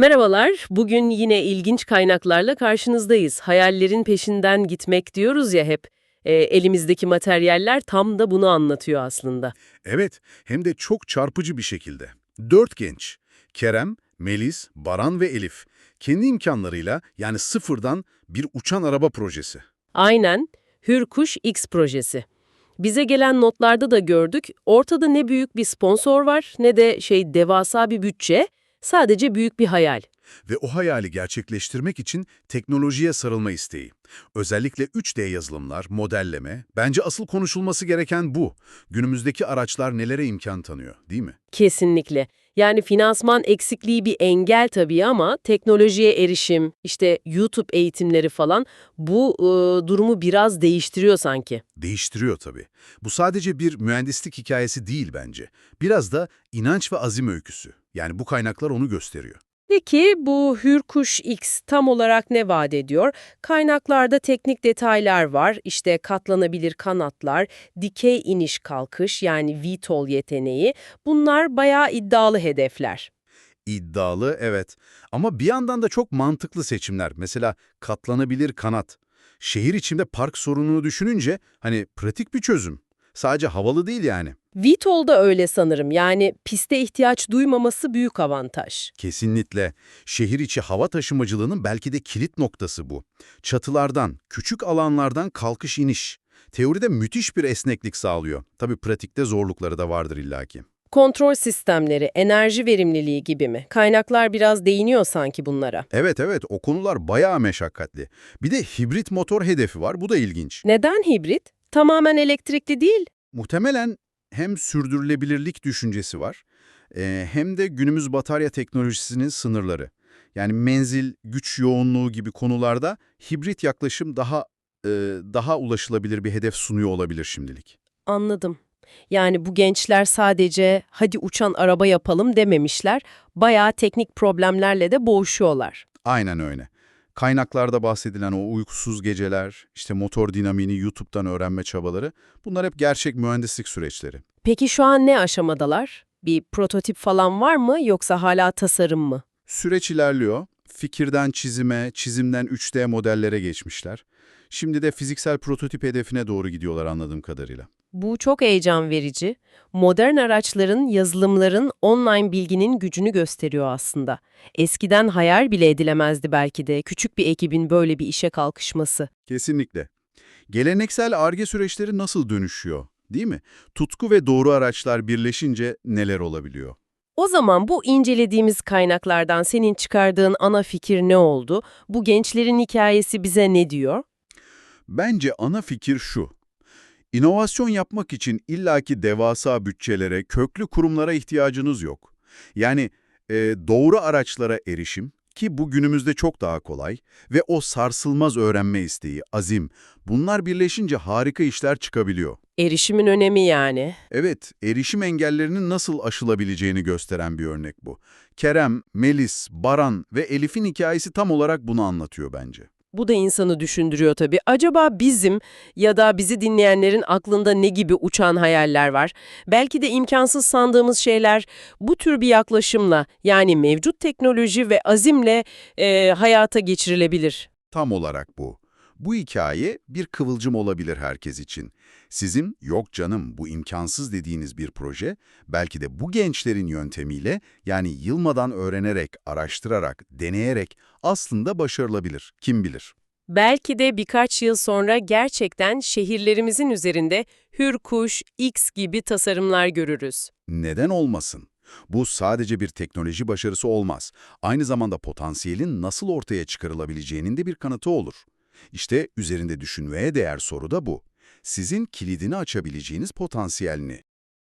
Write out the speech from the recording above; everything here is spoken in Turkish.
Merhabalar, bugün yine ilginç kaynaklarla karşınızdayız. Hayallerin peşinden gitmek diyoruz ya hep. E, elimizdeki materyaller tam da bunu anlatıyor aslında. Evet, hem de çok çarpıcı bir şekilde. Dört genç, Kerem, Melis, Baran ve Elif, kendi imkanlarıyla yani sıfırdan bir uçan araba projesi. Aynen, Hürkuş X projesi. Bize gelen notlarda da gördük, ortada ne büyük bir sponsor var ne de şey devasa bir bütçe, sadece büyük bir hayal. Ve o hayali gerçekleştirmek için teknolojiye sarılma isteği. Özellikle 3D yazılımlar, modelleme, bence asıl konuşulması gereken bu. Günümüzdeki araçlar nelere imkan tanıyor, değil mi? Kesinlikle. Yani finansman eksikliği bir engel tabii ama teknolojiye erişim, işte YouTube eğitimleri falan bu e, durumu biraz değiştiriyor sanki. Değiştiriyor tabii. Bu sadece bir mühendislik hikayesi değil bence. Biraz da inanç ve azim öyküsü. Yani bu kaynaklar onu gösteriyor. Peki bu Hürkuş X tam olarak ne vaat ediyor? Kaynaklarda teknik detaylar var. İşte katlanabilir kanatlar, dikey iniş kalkış yani VTOL yeteneği. Bunlar bayağı iddialı hedefler. İddialı, evet. Ama bir yandan da çok mantıklı seçimler. Mesela katlanabilir kanat. Şehir içinde park sorununu düşününce hani pratik bir çözüm. Sadece havalı değil yani. VTOL da öyle sanırım. Yani piste ihtiyaç duymaması büyük avantaj. Kesinlikle. Şehir içi hava taşımacılığının belki de kilit noktası bu. Çatılardan, küçük alanlardan kalkış iniş. Teoride müthiş bir esneklik sağlıyor. Tabii pratikte zorlukları da vardır illaki. Kontrol sistemleri, enerji verimliliği gibi mi? Kaynaklar biraz değiniyor sanki bunlara. Evet evet o konular bayağı meşakkatli. Bir de hibrit motor hedefi var bu da ilginç. Neden hibrit? Tamamen elektrikli değil. Muhtemelen hem sürdürülebilirlik düşüncesi var e, hem de günümüz batarya teknolojisinin sınırları. Yani menzil, güç yoğunluğu gibi konularda hibrit yaklaşım daha e, daha ulaşılabilir bir hedef sunuyor olabilir şimdilik. Anladım. Yani bu gençler sadece hadi uçan araba yapalım dememişler, bayağı teknik problemlerle de boğuşuyorlar. Aynen öyle. Kaynaklarda bahsedilen o uykusuz geceler, işte motor dinamiğini YouTube'dan öğrenme çabaları, bunlar hep gerçek mühendislik süreçleri. Peki şu an ne aşamadalar? Bir prototip falan var mı yoksa hala tasarım mı? Süreç ilerliyor. Fikirden çizime, çizimden 3D modellere geçmişler. Şimdi de fiziksel prototip hedefine doğru gidiyorlar anladığım kadarıyla. Bu çok heyecan verici. Modern araçların, yazılımların online bilginin gücünü gösteriyor aslında. Eskiden hayal bile edilemezdi belki de küçük bir ekibin böyle bir işe kalkışması. Kesinlikle. Geleneksel ARGE süreçleri nasıl dönüşüyor, değil mi? Tutku ve doğru araçlar birleşince neler olabiliyor? O zaman bu incelediğimiz kaynaklardan senin çıkardığın ana fikir ne oldu? Bu gençlerin hikayesi bize ne diyor? Bence ana fikir şu. İnovasyon yapmak için illaki devasa bütçelere, köklü kurumlara ihtiyacınız yok. Yani e, doğru araçlara erişim ki bu günümüzde çok daha kolay ve o sarsılmaz öğrenme isteği, azim, bunlar birleşince harika işler çıkabiliyor. Erişimin önemi yani. Evet, erişim engellerinin nasıl aşılabileceğini gösteren bir örnek bu. Kerem, Melis, Baran ve Elif'in hikayesi tam olarak bunu anlatıyor bence. Bu da insanı düşündürüyor tabii. Acaba bizim ya da bizi dinleyenlerin aklında ne gibi uçan hayaller var? Belki de imkansız sandığımız şeyler bu tür bir yaklaşımla yani mevcut teknoloji ve azimle e, hayata geçirilebilir. Tam olarak bu. Bu hikaye bir kıvılcım olabilir herkes için. Sizin yok canım bu imkansız dediğiniz bir proje belki de bu gençlerin yöntemiyle yani yılmadan öğrenerek, araştırarak, deneyerek aslında başarılabilir. Kim bilir? Belki de birkaç yıl sonra gerçekten şehirlerimizin üzerinde Hürkuş, X gibi tasarımlar görürüz. Neden olmasın? Bu sadece bir teknoloji başarısı olmaz. Aynı zamanda potansiyelin nasıl ortaya çıkarılabileceğinin de bir kanıtı olur. İşte üzerinde düşünmeye değer soru da bu. Sizin kilidini açabileceğiniz potansiyel ne?